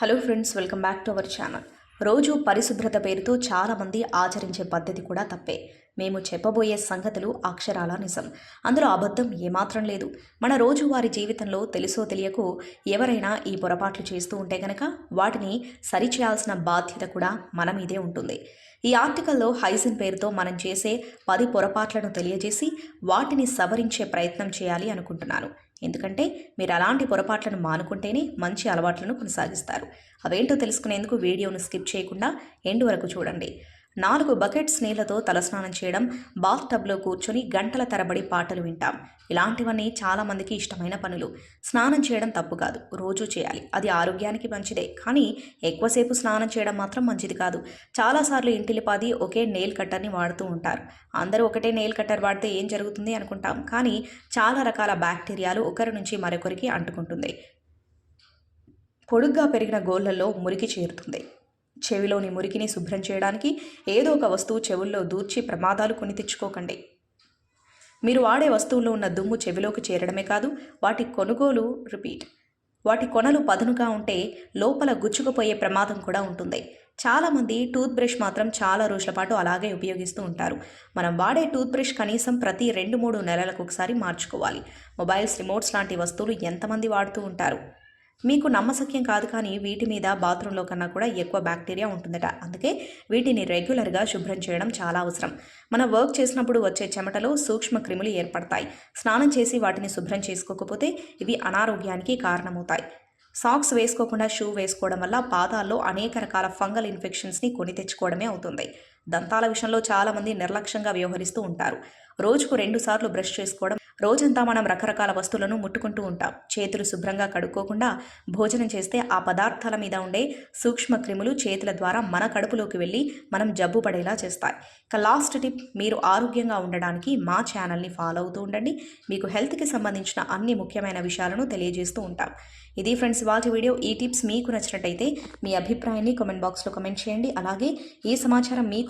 Hello friends welcome back to our channel. రోజు పరిశుభ్రత పేరుతో చాలామంది ఆచరించే పద్ధతి కూడా తప్పే. మేము చెప్పబోయే సంగతులు అక్షరాల నిజం. అందులో అబద్ధం ఏమాత్రం లేదు. మన రోజువారి జీవితంలో తెలుసో తెలియకు ఎవరైనా ఈ పొరపాట్లు చేస్తూ ఉంటే గనక వాటిని సరిచేయాల్సిన బాధ్యత కూడా మన మీదే ఉంటుంది. ఈ ఆర్టికల్లో హైజిన్ పేరుతో మనం చేసే పది పొరపాట్లను తెలియజేసి వాటిని సవరించే ప్రయత్నం చేయాలి అనుకుంటున్నాను. ఎందుకంటే మీరు అలాంటి పొరపాట్లను మానుకుంటేనే మంచి అలవాట్లను కొనసాగిస్తారు. అవేంటో తెలుసుకునేందుకు వీడియోను స్కిప్ చేయకుండా ఎండ్ వరకు చూడండి. నాలుగు బకెట్స్ నీళ్ళతో తలస్నానం చేయడం బాత్ టబ్లో కూర్చొని గంటల తరబడి పాటలు వింటాం. ఇలాంటివన్నీ చాలామందికి ఇష్టమైన పనులు. స్నానం చేయడం తప్పు కాదు. రోజూ చేయాలి. అది ఆరోగ్యానికి మంచిదే. కానీ ఎక్కువసేపు స్నానం చేయడం మాత్రం మంచిది కాదు. చాలాసార్లు ఇంటిలిపాది ఒకే నెయిల్ కట్టర్ని వాడుతూ ఉంటారు. అందరూ ఒకటే నెయిల్ కట్టర్ వాడితే ఏం జరుగుతుంది అనుకుంటాం. కానీ చాలా రకాల బ్యాక్టీరియాలు ఒకరి నుంచి మరొకరికి అంటుకుంటుంది. పొడుగ్గా పెరిగిన గోళ్ళలో మురికి చేరుతుంది. చెవిలోని మురికిని శుభ్రం చేయడానికి ఏదో ఒక వస్తువు చెవుల్లో దూర్చి ప్రమాదాలు కొని తెచ్చుకోకండి. మీరు వాడే వస్తువుల్లో ఉన్న దుమ్ము చెవిలోకి చేరడమే కాదు వాటి కొనుగోలు రిపీట్ వాటి కొనలు పదునుగా ఉంటే లోపల గుచ్చుకుపోయే ప్రమాదం కూడా ఉంటుంది. చాలామంది టూత్ బ్రష్ మాత్రం చాలా రోజుల పాటు అలాగే ఉపయోగిస్తూ ఉంటారు. మనం వాడే టూత్ బ్రష్ కనీసం ప్రతి రెండు మూడు నెలలకు ఒకసారి మార్చుకోవాలి. మొబైల్స్ రిమోట్స్ లాంటి వస్తువులు ఎంతమంది వాడుతూ ఉంటారు? మీకు నమ్మసక్యం కాదు కానీ వీటి మీద బాత్రూంలో కన్నా కూడా ఎక్కువ బ్యాక్టీరియా ఉంటుందట. అందుకే వీటిని రెగ్యులర్గా శుభ్రం చేయడం చాలా అవసరం. మన వర్క్ చేసినప్పుడు వచ్చే చెమటలో సూక్ష్మ క్రిములు ఏర్పడతాయి. స్నానం చేసి వాటిని శుభ్రం చేసుకోకపోతే ఇవి అనారోగ్యానికి కారణమవుతాయి. సాక్స్ వేసుకోకుండా షూ వేసుకోవడం వల్ల పాదాల్లో అనేక రకాల ఫంగల్ ఇన్ఫెక్షన్స్ని కొని తెచ్చుకోవడమే అవుతుంది. దంతాల విషయంలో చాలామంది నిర్లక్ష్యంగా వ్యవహరిస్తూ ఉంటారు. రోజుకు రెండు సార్లు బ్రష్ చేసుకోవడం రోజంతా మనం రకరకాల వస్తువులను ముట్టుకుంటూ ఉంటాం. చేతులు శుభ్రంగా కడుక్కోకుండా భోజనం చేస్తే ఆ పదార్థాల మీద ఉండే సూక్ష్మ క్రిములు చేతుల ద్వారా మన కడుపులోకి వెళ్ళి మనం జబ్బు పడేలా చేస్తాయి. ఇక లాస్ట్ టిప్ మీరు ఆరోగ్యంగా ఉండడానికి మా ఛానల్ని ఫాలో అవుతూ ఉండండి. మీకు హెల్త్కి సంబంధించిన అన్ని ముఖ్యమైన విషయాలను తెలియజేస్తూ ఉంటాం. ఇది ఫ్రెండ్స్ వాటి వీడియో. ఈ టిప్స్ మీకు నచ్చినట్టయితే మీ అభిప్రాయాన్ని కామెంట్ బాక్స్లో కమెంట్ చేయండి. అలాగే ఈ సమాచారం మీకు